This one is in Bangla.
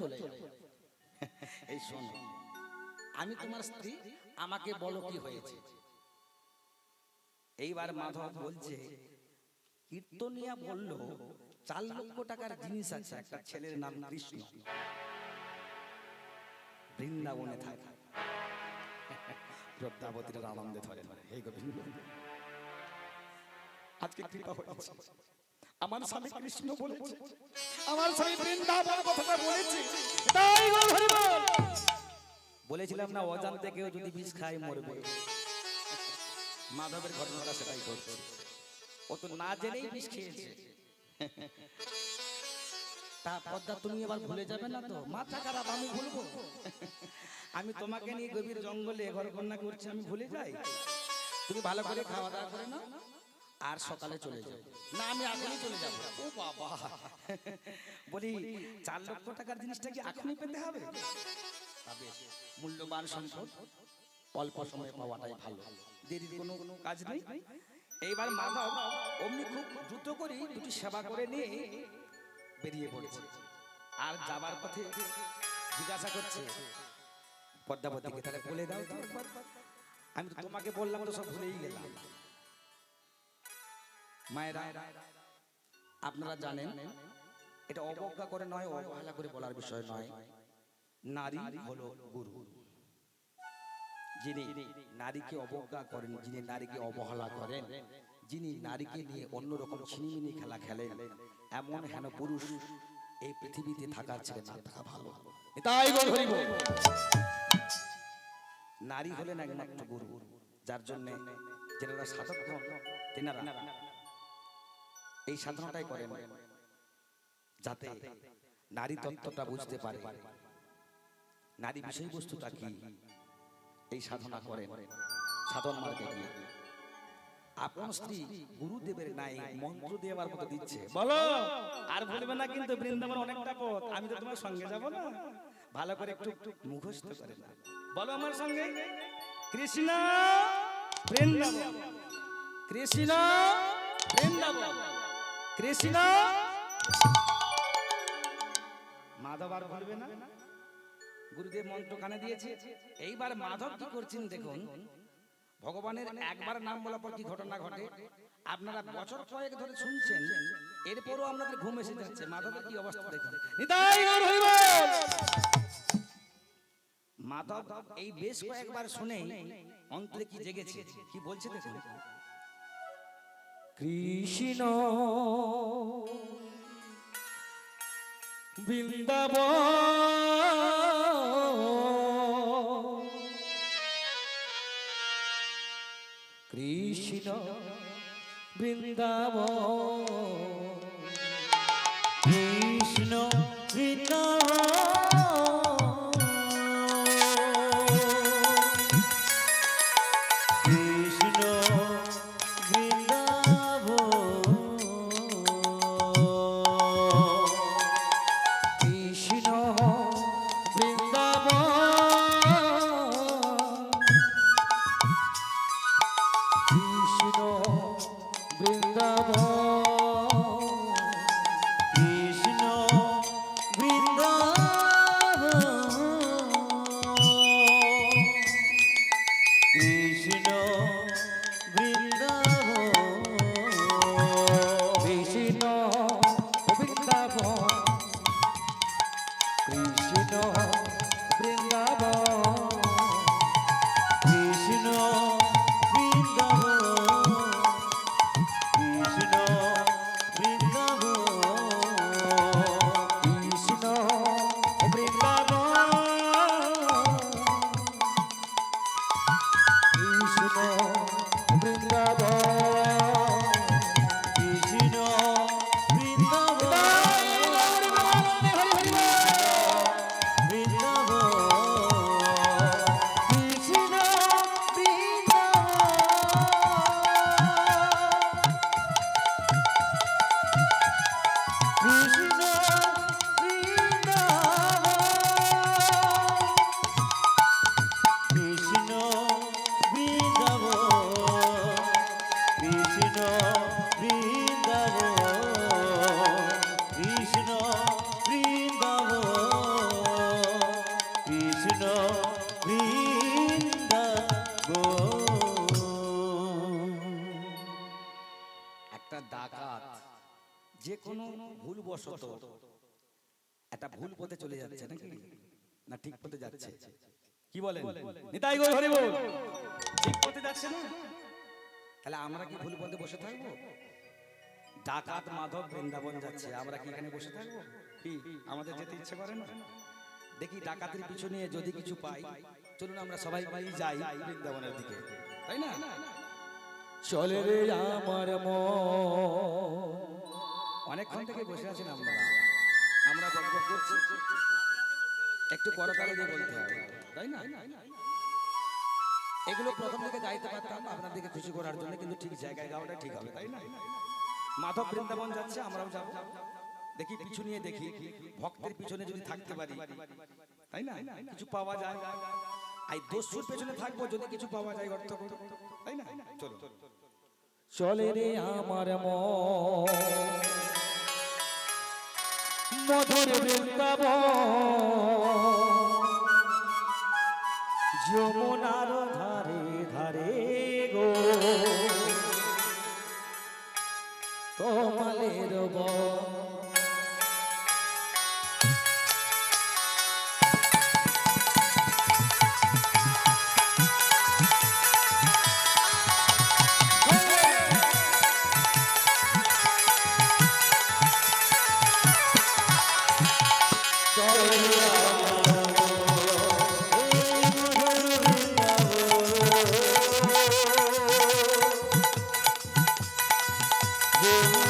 চলে এই শোন, আমি তোমার স্ত্রী, আমাকে বলো কি হয়েছে। এইবার মাধব বলছে, কীর্তনিয়া বলল, চার লক্ষ টাকার জিনিস আছে, একটা ছেলের নাম কৃষ্ণ। বৃন্দাবনে থাকে। আনন্দে ধরে ধরে গোবিন্দ, আজকে কৃপা হয়েছে। আমার স্বামী কৃষ্ণ বলেছে। আমার স্বামী বৃন্দাবন কথাটা বলেছে। তাই গো হরি বল। বলেছিলাম না অজান্তে কেউ যদি বিষ খায় মরবে। মাধবের ঘটনাটা সেটাই ঘটছে ও তো না জেনেই বিষ খেয়েছে। তা পদ্মা তুমি এবার ভুলে যাবে না তো? মাথা খারাপ আমি ভুলবো। আমি তোমাকে নিয়ে গভীর জঙ্গলে ঘর কন্যা করছি আমি ভুলে যাই? তুমি ভালো করে খাওয়া দাওয়া করে না আর সকালে চলে যাও। না, আমি এখনই চলে যাব। ও বাবা। বলি, চার লক্ষ টাকার জিনিসটা কি এখনই পেতে হবে? মূল্যবান সম্পদ অল্প সময়ে পাওয়াটাই ভালো। দেরির কোনো কাজ নেই। এইবার মাধব অমনি খুব দ্রুত করে দুটি সেবা করে নিয়ে বেরিয়ে পড়েছে। আর যাবার পথে জিজ্ঞাসা করছে, পদ্মাবতীকে তাহলে বলে দাও আমি তোমাকে বললাম, তো সব ভুলেই গেলাম। মায়েরা, আপনারা জানেন, এটা অবজ্ঞা করে নয়, অবহেলা করে বলার বিষয় নয়। নারী হলো গুরু। যিনি নারীকে অবজ্ঞা করেন, যিনি নারীকে অবহেলা করেন, যিনি নারীকে নিয়ে অন্যরকম ছিনিমিনি খেলা খেলেন, এমন হেন পুরুষ এই পৃথিবীতে থাকার ছেলে না, থাকা ভালো। তাই নারী হলেন একমাত্র গুরু, যার জন্য যেনারা সাধক হন, তেনারা এই সাধনাটাই করেন যাতে নারী তত্ত্বটা বুঝতে পারে। নারী বিষয়বস্তুটা কি? এই সাধনা করেন। সাধন মার্গে গিয়ে। আপনার স্ত্রী গুরুদেবের নাই, মন্ত্র দেওয়ার মতো দিচ্ছে। বলো, আর বলবে না কিন্তু বৃন্দাবন অনেকটা পথ। আমি তো তোমার সঙ্গে যাব না। ভালো করে একটু একটু মুখস্থ করে না বলো আমার সঙ্গে। কৃষ্ণ বৃন্দাবন। কৃষ্ণ বৃন্দাবন। কৃষ্ণ? মাধব আর বলবে না? গুরুদেব মন্ত্র কানে দিয়েছে। এইবার মাধব কি করছেন দেখুন। ভগবানের একবার নাম বলার পর কি ঘটনা ঘটে? আপনারা বছর কয়েক ধরে শুনছেন, এরপরও আপনাদের ঘুম এসে যাচ্ছে। মাধবের কি অবস্থা দেখুন। মাধব এই বেশ কয়েকবার শুনে অন্তরে কি জেগেছে? কি বলছে দেখুন। কৃষ্ণ। বৃন্দাব কৃষ্ণ বৃন্দাবন। বশত একটা ভুল পথে চলে যাচ্ছে নাকি? না ঠিক পথে যাচ্ছে। কি বলেন? নিতাই গো হরি বল। ঠিক পথে যাচ্ছে না? তাহলে আমরা কি ভুল পথে বসে থাকব? ডাকাত মাধব বৃন্দাবন যাচ্ছে আমরা কি এখানে বসে থাকব? কি? আমাদের যেতে ইচ্ছে করে না? দেখি ডাকাতের পিছু নিয়ে যদি কিছু পাই চলুন আমরা সবাই পাই যাই বৃন্দাবনের দিকে। তাই না? চলে রে আমার মন। অনেকক্ষণ থেকে বসে আছেন আমরা। আমরা গল্প করছি। একটু করতালি দিয়ে বলতে হবে তাই না? এগুলো প্রথম থেকে গাইতে পারতাম আপনাদেরকে খুশি করার জন্য কিন্তু ঠিক জায়গায় গাওয়াটা ঠিক হবে তাই না? মাধব বৃন্দাবন যাচ্ছে আমরাও যাব। দেখি পিছু নিয়ে দেখি। ভক্তের পিছনে যদি থাকতে পারি তাই না? কিছু পাওয়া যায়। এই দস্যুর পেছনে থাকব যদি কিছু পাওয়া যায় অর্থ করে। তাই না? চলো। চলে রে আমার মন। মধুর বৃন্দাব যমুনার ধারে ধারে গো। তোমালের বন। চলে